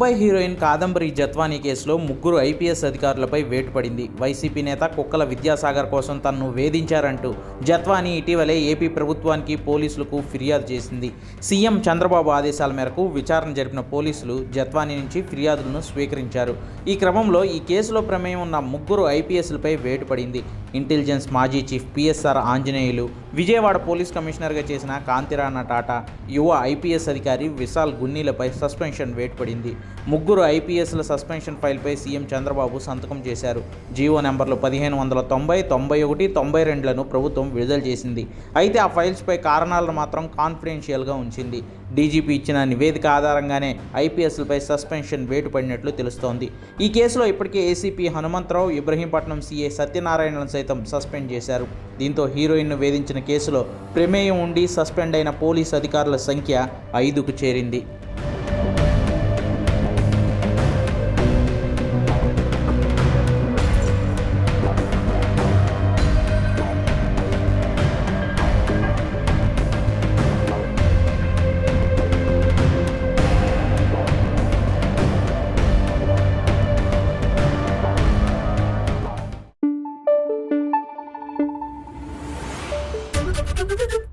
Mumbai heroine Kadambari Jethwani కేసులో ముగ్గురు IPS అధికారులపై వేటు పడింది. వైసీపీ నేత కుక్కల విద్యాసాగర్ కోసం తనను వేధించారంటూ జత్వానీ ఇటీవలే ఏపీ ప్రభుత్వానికి పోలీసులకు ఫిర్యాదు చేసింది. సీఎం చంద్రబాబు ఆదేశాల మేరకు విచారణ జరిపిన పోలీసులు జత్వానీ నుంచి ఫిర్యాదులను స్వీకరించారు. ఈ క్రమంలో ఈ కేసులో ప్రమేయం ఉన్న ముగ్గురు ఐపీఎస్లపై వేటు పడింది. ఇంటెలిజెన్స్ మాజీ chief PSR Anjaneyulu Vijayawada police కమిషనర్గా చేసిన కాంతిరాణ టాటా యువ ఐపీఎస్ అధికారి విశాల్ గున్నీలపై సస్పెన్షన్ వేటుపడింది. ముగ్గురు ఐపీఎస్ల సస్పెన్షన్ ఫైల్పై సీఎం చంద్రబాబు సంతకం చేశారు. జీవో నెంబర్లు పదిహేను వందల తొంభై తొంభై ఒకటి తొంభై రెండులను ప్రభుత్వం విడుదల చేసింది. అయితే ఆ ఫైల్స్పై కారణాలను మాత్రం కాన్ఫిడెన్షియల్గా ఉంచింది. డీజీపీ ఇచ్చిన నివేదిక ఆధారంగానే ఐపీఎస్లపై సస్పెన్షన్ వేటు పడినట్లు తెలుస్తోంది. ఈ కేసులో ఇప్పటికే ఏసీపీ హనుమంతరావు ఇబ్రహీంపట్నం సీఏ సత్యనారాయణను సైతం సస్పెండ్ చేశారు. దీంతో హీరోయిన్ను వేధించిన కేసులో ప్రమేయం ఉండి సస్పెండ్ అయిన పోలీస్ అధికారుల సంఖ్య ఐదుకు చేరింది. どどど。